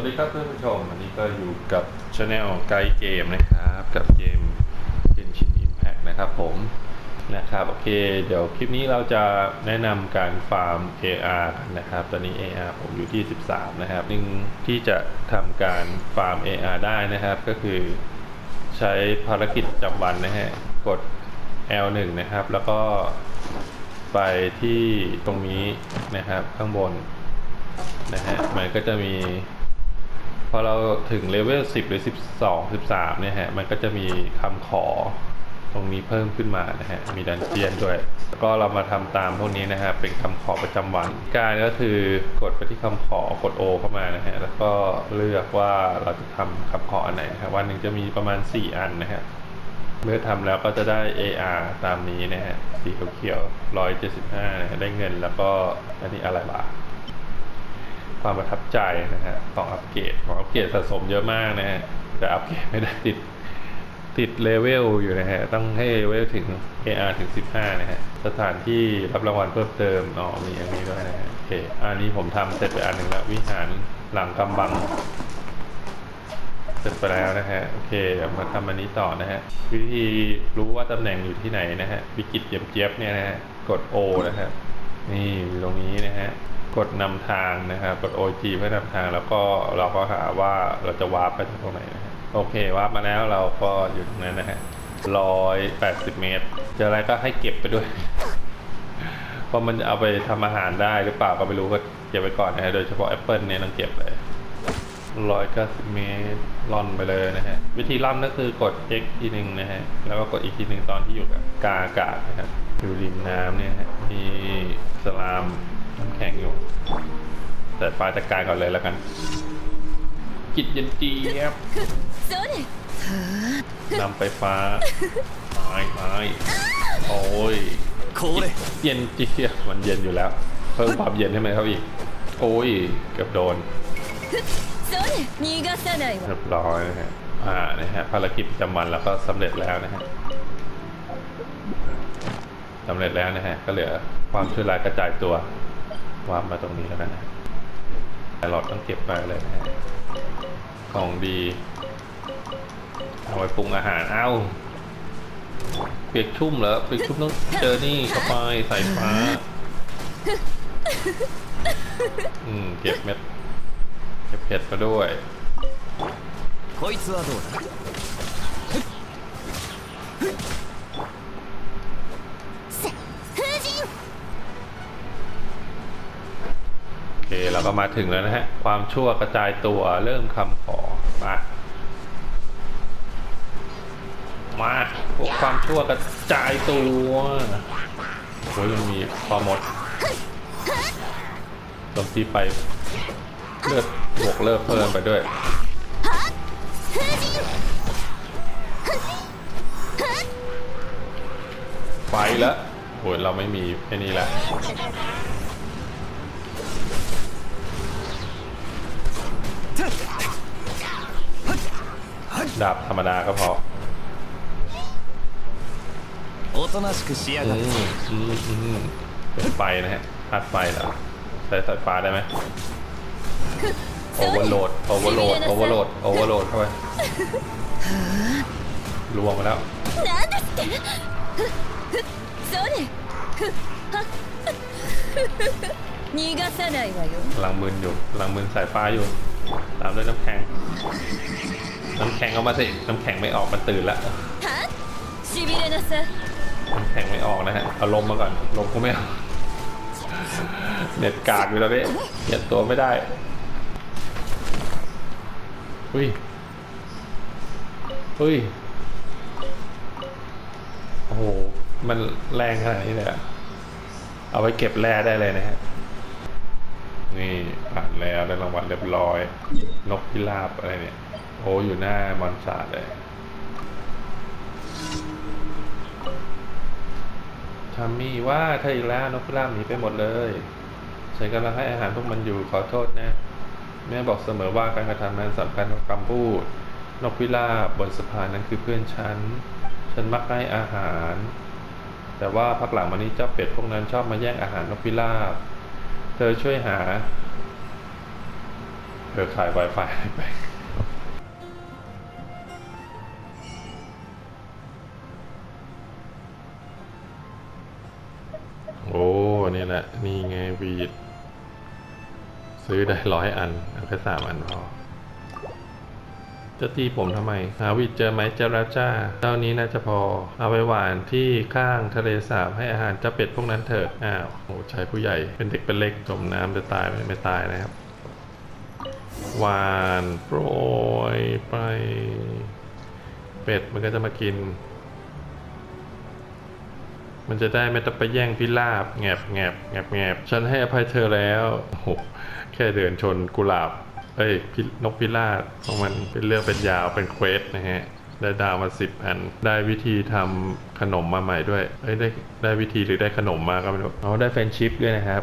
วัสดีครับท่านผู้ชมวันนี้ก็อยู่กับช anel ไกด์เกมนะครับ กับเกม Genshin Impact นะครับผมนะครับโอเค เดี๋ยวคลิปนี้เราจะแนะนำการฟาร์ม AR นนะครับ ตอนนี้ AR ผมอยู่ที่ 13 นะครับหนึ่งที่จะทำการฟาร์ม AR ได้นะครับ ก็คือใช้ภารกิจจำวันนะฮะกด L1 นะครับ แล้วก็ไปที่ตรงนี้นะครับข้างบนนะฮะมันก็จะมี พอเราถึงเลเวล10 หรือ 12 13 เนี่ยฮะ มันก็จะมีคำขอตรงนี้เพิ่มขึ้นมานะฮะ มีดันเจียนด้วย ก็เรามาทำตามพวกนี้นะฮะ เป็นคำขอประจำวัน การก็คือกดไปที่คำขอกด O เข้ามานะฮะ แล้วก็เลือกว่าเราจะทำคำขออันไหนนะครับวันหนึ่งจะมีประมาณ 4 อันนะฮะ เมื่อทำแล้วก็จะได้ AR ตามนี้นะฮะ สีเขียวๆ175นะฮะได้เงินแล้วก็อันนี้อะไรบ้าง ความประทับใจนะฮะของอัปเกรดของอัปเกรดสะสมเยอะมากนะฮะแต่อัปเกรดไม่ได้ติดติดเลเวลอยู่นะฮะ ต้องให้เลเวลถึง AR ถึง 15 นะฮะ สถานที่รับรางวัลเพิ่มเติม อ๋อ มีอย่างนี้ด้วยนะฮะ โอเค อันนี้ผมทำเสร็จไปอันหนึ่งแล้ว วิหารหลังกำบัง เสร็จไปแล้วนะฮะ โอเคเดี๋ยวมาทำอันนี้ต่อนะฮะ วิธีรู้ว่าตำแหน่งอยู่ที่ไหนนะฮะ วิกิตเยี่ยมเจี๊ยบเนี่ยนะฮะ กด O นะฮะ นี่อยู่ตรงนี้นะฮะ กดนำทางนะครับกด OG เพื่อนำทาง แล้วก็เราก็หาว่าเราจะวาร์ปไปตรงไหนนะฮะโอเควาร์ปมาแล้วเราก็อยู่ตรงนั้นนะฮะร้อยแปดสิบเมตร เจออะไรก็ให้เก็บไปด้วย เพราะมันจะเอาไปทำอาหารได้หรือเปล่าก็ไม่รู้ก็เก็บไว้ก่อนนะฮะ โดยเฉพาะแอปเปิลเนี่ยต้องเก็บเลยร้อยเก้าสิบเมตรล่อนไปเลยนะฮะ วิธีล่อนก็คือกด X ทีหนึ่งนะฮะ แล้วก็กดอีกทีหนึ่งตอนที่อยู่กับกาอากาศนะครับอยู่ริมน้ำเนี่ยฮะมีสลาม น้ำแข็งอยู่เปิดไฟจัดการก่อนเลยแล้วกัน กิดเย็นจี๊ยบนำไฟฟ้าไม้ไม้โอ้ยเย็นจี๊บมันเย็นอยู่แล้ว เพิ่มความเย็นให้ไหมครับอีก โอ้ยเกือบโดนเรียบร้อยนะฮะอ่านะฮะภารกิจจำวันเราก็สำเร็จแล้วนะฮะสำเร็จแล้วนะฮะก็เหลือความช่วยเหลือกระจายตัว วางมาตรงนี้แล้วกันนะแต่หลอดต้องเก็บไปเลยนะฮะ ของดี เอาไว้ปรุงอาหาร เอ้า เปียกชุ่มเหรอ เปียกชุ่มต้องเจอนี่เข้าไปใส่ฟ้า อืม เก็บเม็ด เก็บเผ็ดมาด้วย こいつはどうだ เราก็มาถึงแล้วนะฮะ ความชั่วกระจายตัวเริ่มคำขอมามาพวกความชั่วกระจายตัวโอ้ยมันมีพอหมดโจมตีไปเลือดบวกเลิกเพิ่มไปด้วยไฟแล้วโอ้ยเราไม่มีแค่นี้แหละ ดาบธรรมดาก็พอ おとなしくしや อื がって มอืมอืมเป็นไฟนะฮะพัดไฟเหรอใช้สายฟ้าได้ไหมโอเวอร์โหลดโอเวอร์โหลดโอเวอร์โหลดโอเวอร์โหลดเข้าไปรวมมาแล้ว なんですってふふそれふは逃がさないわよ กำลังมึนอยู่กำลังมึนสายฟ้าอยู่ ตามด้วยน้ำแข็ง น้ำแข็งเอามาสิน้ำแข็งไม่ออกมันตื่นละน้ำแข็งไม่ออกนะฮะเอาลมมาก่อนลมก็ไม่ออกเน็ดกากอยู่แล้วเนี่ยเหยียดตัวไม่ได้อุ้ยอุ้ยโอ้โหมันแรงขนาดนี้เลยอะเอาไว้เก็บแร่ได้เลยนะฮะนี่ผ่านแล้วได้รางวัลเรียบร้อย นกพิราบอะไรเนี่ย โอ้อยู่หน้ามอนซาดเลย ทามี่ว่าเธออีกแล้วนกพิราบหนีไปหมดเลยฉันกำลังให้อาหารพวกมันอยู่ขอโทษนะ แม่บอกเสมอว่าการกระทำนั้นสำคัญกว่าคำพูด นกพิราบบนสะพานนั้นคือเพื่อนฉัน ฉันมักให้อาหาร แต่ว่าพักหลังมานี้เจ้าเป็ดพวกนั้นชอบมาแย่งอาหารนกพิราบ เธอช่วยหา เธอขาย Wi-Fi ไป หวีด ซื้อได้ร้อยอันเอาแค่สามอันพอจะตีผมทำไม หาวีดเจอไหมเจอแล้วจ้าเท่านี้น่าจะพอ เอาไปหวานที่ข้างทะเลสาบให้อาหารเจ้าเป็ดพวกนั้นเถิด อ้าวโอ้ชายผู้ใหญ่ เป็นเด็กเป็นเล็กจมน้ำจะตายไหมไม่ตายนะครับ หวานโปรยไป เป็ดมันก็จะมากิน มันจะได้ไม่ต้องไปแย่งพิราบแงบแงบแงบแงบฉันให้อภัยเธอแล้วโอ้โหแค่เดินชนกุหลาบ เอ้ยนกพิราบของมันเป็นเรื่องเป็นยาวเป็นเควสนะฮะได้ดาวมาสิบอัน ได้วิธีทำขนมมาใหม่ด้วย เอ้ยได้ได้วิธีหรือได้ขนมมาก็ไม่รู้เอาได้แฟนชิพด้วยนะครับ